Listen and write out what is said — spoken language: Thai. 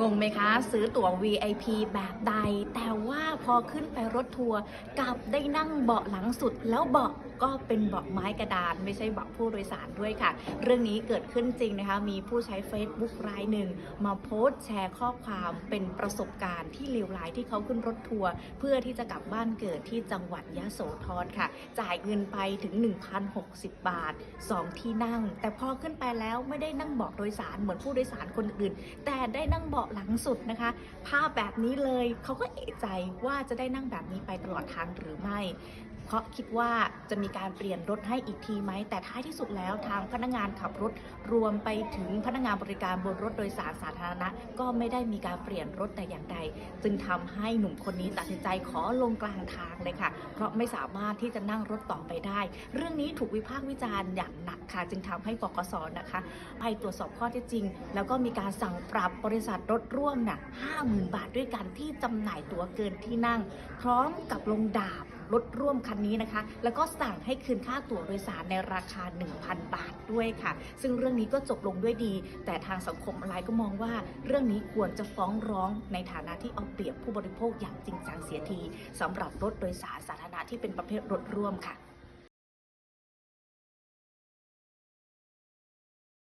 งงไหมคะ ซื้อตั๋ว VIP แบบใด แต่ว่าพอขึ้นไปรถทัวร์กลับได้นั่งเบาะหลังสุด แล้วเบาะก็เป็นเบาะไม้กระดาน ไม่ใช่เบาะผู้โดยสารด้วยค่ะ เรื่องนี้เกิดขึ้นจริงนะคะ มีผู้ใช้ Facebook รายหนึ่ง มาโพสต์แชร์ข้อความเป็นประสบการณ์ที่เลวร้ายที่เขาขึ้นรถทัวร์เพื่อที่จะกลับบ้านเกิดที่จังหวัดยะโสธรค่ะ จ่ายเงินไปถึง 1,060 บาท 2 ที่นั่ง แต่พอขึ้นไปแล้วไม่ได้นั่งเบาะโดยสารเหมือนผู้โดยสารคนอื่น แต่ได้นั่งเบาะหลังสุดนะคะ ภาพแบบนี้เลยเขาก็เอะใจว่าจะได้นั่งแบบนี้ไปตลอดทางหรือไม่เพราะคิดว่าจะมีการเปลี่ยนรถให้อีกทีไหม แต่ท้ายที่สุดแล้วทางพนักงานขับรถรวมไปถึงพนักงานบริการบนรถโดยสารสาธารณะ ก็ไม่ได้มีการเปลี่ยนรถแต่อย่างใด จึงทำให้หนุ่มคนนี้ตัดสินใจขอลงกลางทางเลยค่ะ เพราะไม่สามารถที่จะนั่งรถต่อไปได้ เรื่องนี้ถูกวิพากษ์วิจารณ์อย่างหนักค่ะ จึงทำให้บกสนะคะ ไปตรวจสอบข้อเท็จจริง แล้วก็มีการสั่งปรับบริษัทรถร่วมน่ะ50,000 บาทด้วยกันที่จำหน่ายตั๋วเกินที่นั่ง พร้อมกับลงดาบรถร่วมคันนี้นะคะ แล้วก็สั่งให้คืนค่าตั๋วโดยสารในราคา 1,000 บาทด้วยค่ะ ซึ่งเรื่องนี้ก็จบลงด้วยดี แต่ทางสังคมออนไลน์ก็มองว่า เรื่องนี้ควรจะฟ้องร้องในฐานะที่เอาเปรียบผู้บริโภคอย่างจริงจังเสียทีสำหรับรถโดยสารสาธารณะที่เป็นประเภทรถร่วมค่ะ